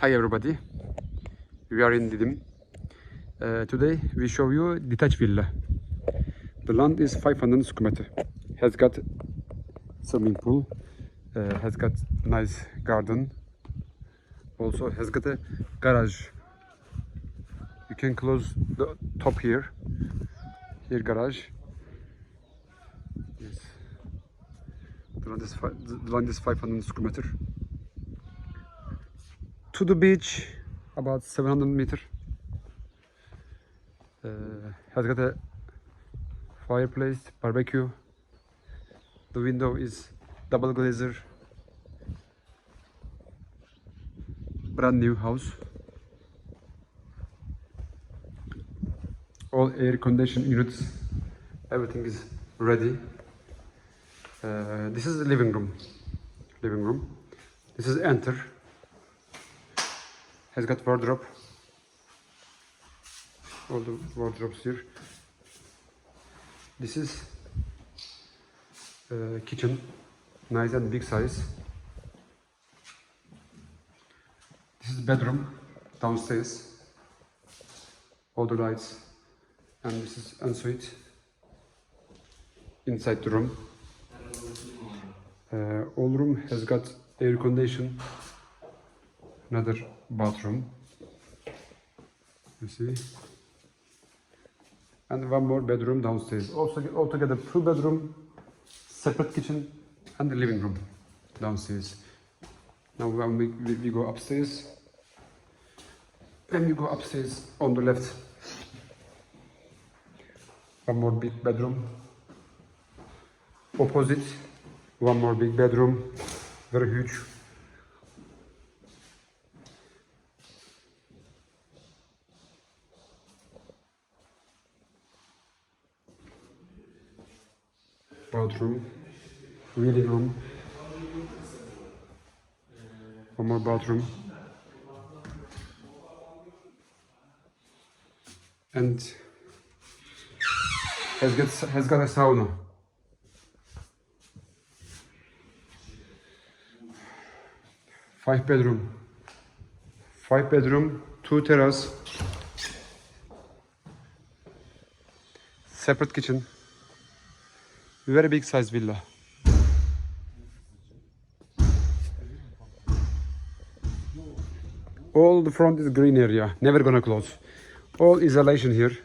Hi everybody. We are in Didim. Uh, today we show you detached villa. The land is 500 square meter. Has got swimming pool. Uh, has got nice garden. Also has got a garage. You can close the top here. Here garage. Yes. The land is, the land is 500 square meter. To the beach, about 700 meter. Uh, has got a fireplace, barbecue. The window is double glazer. Brand new house. All air conditioned units. Everything is ready. Uh, this is the living room. Living room. This is enter. Has got wardrobe. All the wardrobes here. This is uh, kitchen, nice and big size. This is bedroom downstairs. All the lights, and this is ensuite inside the room. Uh, all room has got air condition. Another bathroom. You see, and one more bedroom downstairs. Also, altogether two bedroom, separate kitchen, and the living room downstairs. Now when we, we, we go upstairs, when we go upstairs on the left, one more big bedroom. Opposite, one more big bedroom, very huge. Bathroom, reading room, one more bathroom, and has got has got a sauna. Five bedroom, five bedroom, two terrace, separate kitchen, very big size villa. All the front is green area, never gonna close. All isolation here.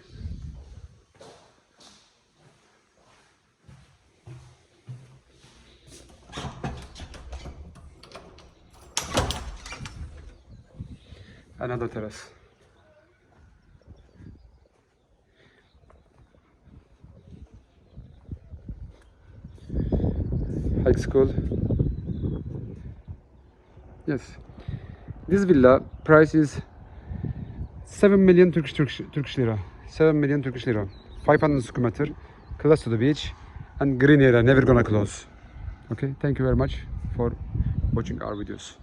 Another terrace. High school. Yes. This villa price is 7 million Turkish Turkish, Turkish lira. 7 million Turkish lira. 500 square meter, close to the beach, and green area, never gonna close. Okay, thank you very much for watching our videos.